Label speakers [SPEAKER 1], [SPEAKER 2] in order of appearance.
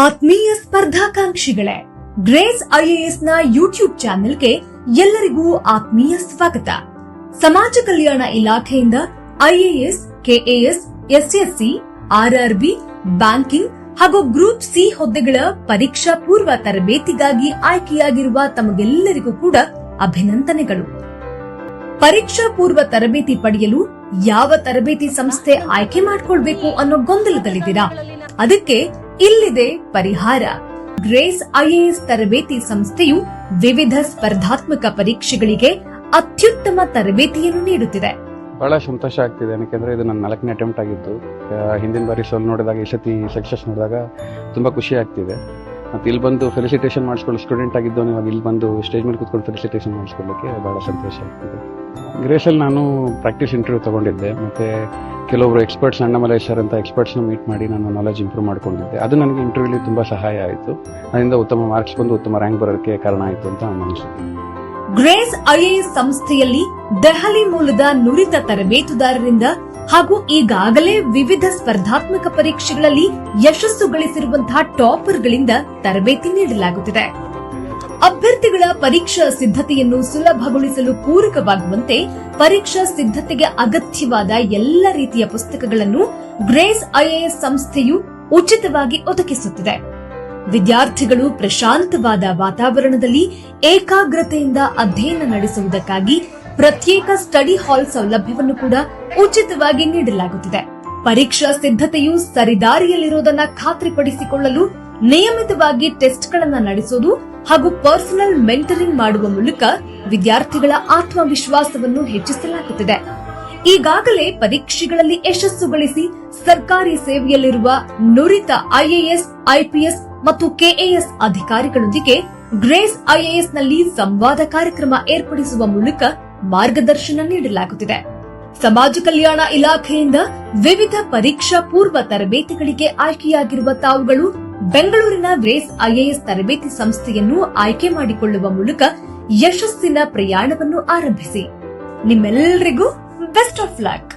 [SPEAKER 1] ಆತ್ಮೀಯ ಸ್ಪರ್ಧಾಕಾಂಕ್ಷಿಗಳೇ grace ಐಎಎಸ್ನ YouTube ಚಾನೆಲ್ಗೆ ಎಲ್ಲರಿಗೂ ಆತ್ಮೀಯ ಸ್ವಾಗತ. ಸಮಾಜ ಕಲ್ಯಾಣ ಇಲಾಖೆಯಿಂದ IAS KAS SSC RRB banking ಹಾಗೂ ಗ್ರೂಪ್ ಸಿ ಹುದ್ದೆಗಳ ಪರೀಕ್ಷಾ ಪೂರ್ವ ತರಬೇತಿಗಾಗಿ ಆಯ್ಕೆಯಾಗಿರುವ ತಮಗೆಲ್ಲರಿಗೂ ಕೂಡ ಅಭಿನಂದನೆಗಳು. ಪರೀಕ್ಷಾ ಪೂರ್ವ ತರಬೇತಿ ಪಡೆಯಲು ಯಾವ ತರಬೇತಿ ಸಂಸ್ಥೆ ಆಯ್ಕೆ ಮಾಡಿಕೊಳ್ಬೇಕು ಅನ್ನೋ ಗೊಂದಲದಲ್ಲಿದ್ದೀರಾ? ಅದಕ್ಕೆ ಇಲ್ಲಿದೆ ಪರಿಹಾರ. ಗ್ರೇಸ್ ಐಎಎಸ್ ತರಬೇತಿ ಸಂಸ್ಥೆಯು ವಿವಿಧ ಸ್ಪರ್ಧಾತ್ಮಕ ಪರೀಕ್ಷೆಗಳಿಗೆ ಅತ್ಯುತ್ತಮ ತರಬೇತಿಯನ್ನು ನೀಡುತ್ತಿದೆ.
[SPEAKER 2] ಬಹಳ ಸಂತೋಷ ಆಗ್ತಿದೆ. ಯಾಕೆಂದ್ರೆ ಇದು ನನ್ನ ನಾಲ್ಕನೇ ಅಟೆಂಪ್ಟ್ ಆಗಿತ್ತು ಹಿಂದಿನ ಬಾರಿ ಸೋಲ್ ನೋಡಿದಾಗ, ಈ ಸತಿ ಸಕ್ಸಸ್ ನೋಡಿದಾಗ ತುಂಬಾ ಖುಷಿ ಆಗ್ತಿದೆ. ಮತ್ತು ಇಲ್ಲಿ ಬಂದು ಫೆಲಿಸಿಟೇಷನ್ ಮಾಡಿಸ್ಕೊಳ್ಳೋ ಸ್ಟೂಡೆಂಟ್ ಆಗಿದ್ದು ಇವಾಗ ಇಲ್ಲಿ ಬಂದು ಸ್ಟೇಜ್ ಮೇಲೆ ಕೂತ್ಕೊಂಡು ಫೆಲಿಸಿಟೇಷನ್ ಮಾಡಿಸ್ಕೊಳ್ಳೋಕ್ಕೆ ಭಾಳ ಸಂತೋಷ ಆಗ್ತಿದೆ. ಗ್ರೇಸಲ್ಲಿ ನಾನು ಪ್ರಾಕ್ಟೀಸ್ ಇಂಟರ್ವ್ಯೂ ತೊಗೊಂಡಿದ್ದೆ. ಮತ್ತು ಕೆಲವೊಬ್ಬರು ಎಕ್ಸ್ಪರ್ಟ್ಸ್ ಅಣ್ಣಮಲೇಶ್ವರ್ ಅಂತ ಎಕ್ಸ್ಪರ್ಟ್ಸ್ನ ಮೀಟ್ ಮಾಡಿ ನಾನು ನಾಲೆಜ್ ಇಂಪ್ರೂವ್ ಮಾಡ್ಕೊಂಡಿದ್ದೆ. ಅದು ನನಗೆ ಇಂಟರ್ವ್ಯೂಲಿ ತುಂಬ ಸಹಾಯ ಆಯಿತು. ಅದರಿಂದ ಉತ್ತಮ ಮಾರ್ಕ್ಸ್ ಬಂದು ಉತ್ತಮ ರ್ಯಾಂಕ್ ಬರೋಕ್ಕೆ ಕಾರಣ ಆಯಿತು ಅಂತ ನಾನು ಅನಿಸುತ್ತೆ
[SPEAKER 1] ಗ್ರೇಸ್ ಐಎಎಸ್ ಸಂಸ್ಥೆಯಲ್ಲಿ ದೆಹಲಿ ಮೂಲದ ನುರಿತ ತರಬೇತುದಾರರಿಂದ ಹಾಗೂ ಈಗಾಗಲೇ ವಿವಿಧ ಸ್ಪರ್ಧಾತ್ಮಕ ಪರೀಕ್ಷೆಗಳಲ್ಲಿ ಯಶಸ್ಸು ಗಳಿಸಿರುವಂತಹ ಟಾಪರ್ಗಳಿಂದ ತರಬೇತಿ ನೀಡಲಾಗುತ್ತಿದೆ. ಅಭ್ಯರ್ಥಿಗಳ ಪರೀಕ್ಷಾ ಸಿದ್ಧತೆಯನ್ನು ಸುಲಭಗೊಳಿಸಲು ಪೂರಕವಾಗುವಂತೆ ಪರೀಕ್ಷಾ ಸಿದ್ಧತೆಗೆ ಅಗತ್ಯವಾದ ಎಲ್ಲ ರೀತಿಯ ಪುಸ್ತಕಗಳನ್ನು ಗ್ರೇಸ್ ಐಎಎಸ್ ಸಂಸ್ಥೆಯು ಉಚಿತವಾಗಿ ಒದಗಿಸುತ್ತಿದೆ. ವಿದ್ಯಾರ್ಥಿಗಳು ಪ್ರಶಾಂತವಾದ ವಾತಾವರಣದಲ್ಲಿ ಏಕಾಗ್ರತೆಯಿಂದ ಅಧ್ಯಯನ ನಡೆಸುವುದಕ್ಕಾಗಿ ಪ್ರತ್ಯೇಕ ಸ್ಟಡಿ ಹಾಲ್ ಸೌಲಭ್ಯವನ್ನು ಕೂಡ ಉಚಿತವಾಗಿ ನೀಡಲಾಗುತ್ತಿದೆ. ಪರೀಕ್ಷಾ ಸಿದ್ಧತೆಯು ಸರಿದಾರಿಯಲ್ಲಿರುವುದನ್ನ ಖಾತ್ರಿಪಡಿಸಿಕೊಳ್ಳಲು ನಿಯಮಿತವಾಗಿ ಟೆಸ್ಟ್ಗಳನ್ನು ನಡೆಸುವುದು ಹಾಗೂ ಪರ್ಸನಲ್ ಮೆಂಟರಿಂಗ್ ಮಾಡುವ ಮೂಲಕ ವಿದ್ಯಾರ್ಥಿಗಳ ಆತ್ಮವಿಶ್ವಾಸವನ್ನು ಹೆಚ್ಚಿಸಲಾಗುತ್ತಿದೆ. ಈಗಾಗಲೇ ಪರೀಕ್ಷೆಗಳಲ್ಲಿ ಯಶಸ್ಸು ಗಳಿಸಿ ಸರ್ಕಾರಿ ಸೇವೆಯಲ್ಲಿರುವ ನುರಿತ ಐಎಎಸ್, ಐಪಿಎಸ್ ಮತ್ತು ಕೆಎಎಸ್ ಅಧಿಕಾರಿಗಳೊಂದಿಗೆ ಗ್ರೇಸ್ ಐಎಎಸ್ನಲ್ಲಿ ಸಂವಾದ ಕಾರ್ಯಕ್ರಮ ಏರ್ಪಡಿಸುವ ಮೂಲಕ ಮಾರ್ಗದರ್ಶನ ನೀಡಲಾಗುತ್ತಿದೆ. ಸಮಾಜ ಕಲ್ಯಾಣ ಇಲಾಖೆಯಿಂದ ವಿವಿಧ ಪರೀಕ್ಷಾ ಪೂರ್ವ ತರಬೇತಿಗಳಿಗೆ ಆಯ್ಕೆಯಾಗಿರುವ ತಾವುಗಳು ಬೆಂಗಳೂರಿನ ಗ್ರೇಸ್ ಐಎಎಸ್ ತರಬೇತಿ ಸಂಸ್ಥೆಯನ್ನು ಆಯ್ಕೆ ಮಾಡಿಕೊಳ್ಳುವ ಮೂಲಕ ಯಶಸ್ಸಿನ ಪ್ರಯಾಣವನ್ನು ಆರಂಭಿಸಿ. ನಿಮ್ಮೆಲ್ಲರಿಗೂ ಬೆಸ್ಟ್ ಆಫ್ ಲಕ್.